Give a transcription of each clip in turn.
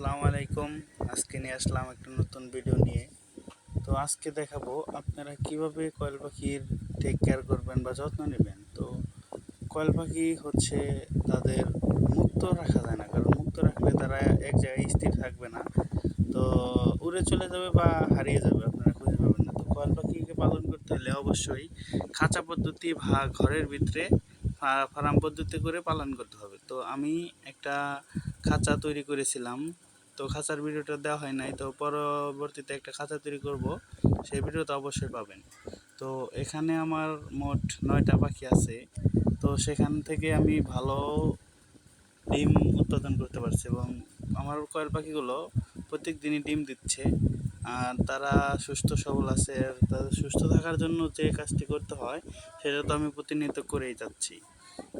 আসসালামু আলাইকুম। আজকে নিয়ে আসলাম একটা নতুন ভিডিও নিয়ে। তো আজকে দেখাবো আপনারা কীভাবে কয়েল পাখির টেক কেয়ার করবেন বা যত্ন নেবেন। তো কয়েল পাখি হচ্ছে তাদের মুক্ত রাখা যায় না, কারণ মুক্ত রাখলে তারা এক জায়গায় স্থির থাকবে না। তো উড়ে চলে যাবে বা হারিয়ে যাবে, আপনারা খুঁজে পাবেন না। তো কয়েল পাখিকে পালন করতে হলে অবশ্যই খাঁচা পদ্ধতি বা ঘরের ভিতরে ফার্ম পদ্ধতি করে পালন করতে হবে। তো আমি একটা খাঁচা তৈরি করেছিলাম। তো খাঁচার ভিডিওটা দেওয়া হয় নাই, তো পরবর্তীতে একটা খাঁচা তৈরি করব, সেই ভিডিওটা অবশ্যই পাবেন। তো এখানে আমার মোট নয়টা পাখি আছে, তো সেখান থেকে আমি ভালো ডিম উৎপাদন করতে পারছি এবং আমার কয়েল পাখিগুলো প্রত্যেক দিনই ডিম দিচ্ছে, আর তারা সুস্থ সবল আছে, আর তাদের সুস্থ থাকার জন্য যে কাজটি করতে হয়, সেটা তো আমি প্রতিনিয়ত করেই যাচ্ছি।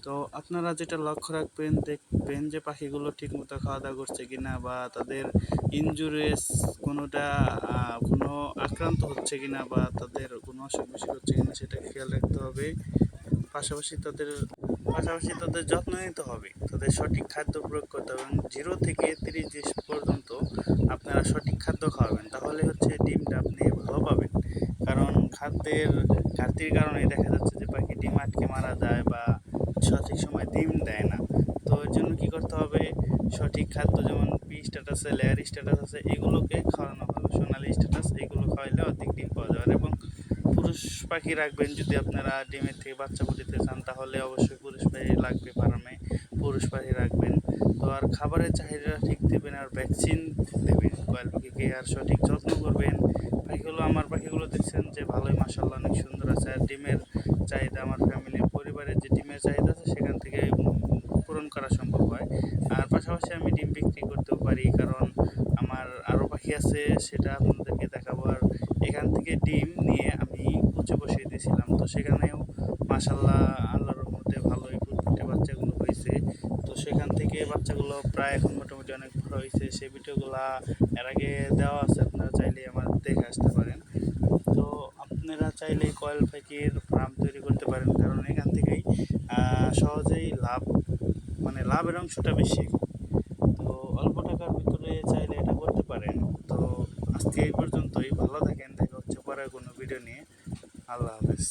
তো আপনারা যেটা লক্ষ্য রাখবেন, দেখবেন যে পাখিগুলো ঠিকমতো খাওয়া দাওয়া করছে কিনা বা তাদের ইনজুরিস কোনোটা কোনো আক্রান্ত হচ্ছে কিনা বা তাদের কোনো অসুখ বিসুখ হচ্ছে কিনা সেটা খেয়াল রাখতে হবে। পাশাপাশি তাদের পাশাপাশি তাদের যত্ন নিতে হবে। তাদের সঠিক খাদ্য প্রয়োগ করতে হবে জিরো থেকে তিরিশ দিন পর্যন্ত আপনারা সঠিক খাদ্য খাওয়াবেন। তাহলে হচ্ছে ডিমটা আপনি ভালো পাবেন। কারণ খাদ্যের ঘাটতির কারণে দেখা যাচ্ছে যে পাখি ডিম আটকে মারা যায় বা সঠিক সময় ডিম দেয় না। তো এর জন্য কী করতে হবে? সঠিক খাদ্য যেমন পি স্ট্যাটাস লেয়ার স্ট্যাটাস আছে, এগুলোকে খাওয়ানো হবে সোনালি স্ট্যাটাস এগুলো খাওয়াইলে অধিক ডিম পাওয়া যাবে। এবং পুরুষ পাখি রাখবেন যদি আপনারা ডিমের থেকে বাচ্চা ফুটিতে চান, তাহলে অবশ্যই পুরুষ পাখি লাগবে ফার্মে। পুরুষ পাখি রাখবেন। তো আর খাবারের চাহিদা ঠিক দেবেন আর ভ্যাকসিন দেবেন। কয়েল পাখিকে আর সঠিক যত্ন করবেন। পাখিগুলো, আমার পাখিগুলো দেখছেন যে ভালোই মাসাল্লাহ অনেক সুন্দর আছে। আর ডিমের চাহিদা আমার ফ্যামিলির পরিবারের যে ডিমের চাহিদা আছে সেখান থেকে উম পূরণ করা সম্ভব হয় পাশাপাশি আমি ডিম বিক্রি করতেও পারি, কারণ আমার আরও পাখি আছে, সেটা আপনাদেরকে দেখাবো। আর এখান থেকে ডিম নিয়ে আমি কুচে বসিয়ে দিয়েছিলাম, তো সেখানেও মাসাল্লাহ আল্লাহর রহমতে ভালোই ফুটফুটে বাচ্চাগুলো হয়েছে। তো সেখান থেকে বাচ্চাগুলো প্রায় এখন মোটামুটি অনেক বড় হয়েছে। সেই ভিডিওগুলা এর আগে দেওয়া আছে, আপনারা চাইলে আমার দেখে আসতে পারেন। তো আপনারা চাইলে কয়েল পাখির ফার্ম তৈরি করতে পারেন, কারণ এখান থেকেই সহজেই লাভ মানে লাভের অংশটা বেশি তো অল্প টাকার ভিতরে চাইলে এটা করতে পারেন তো আজকে এই পর্যন্তই ভালো থাকেন দেখা হচ্ছে পরে কোনো ভিডিও নিয়ে। আল্লাহ হাফেজ।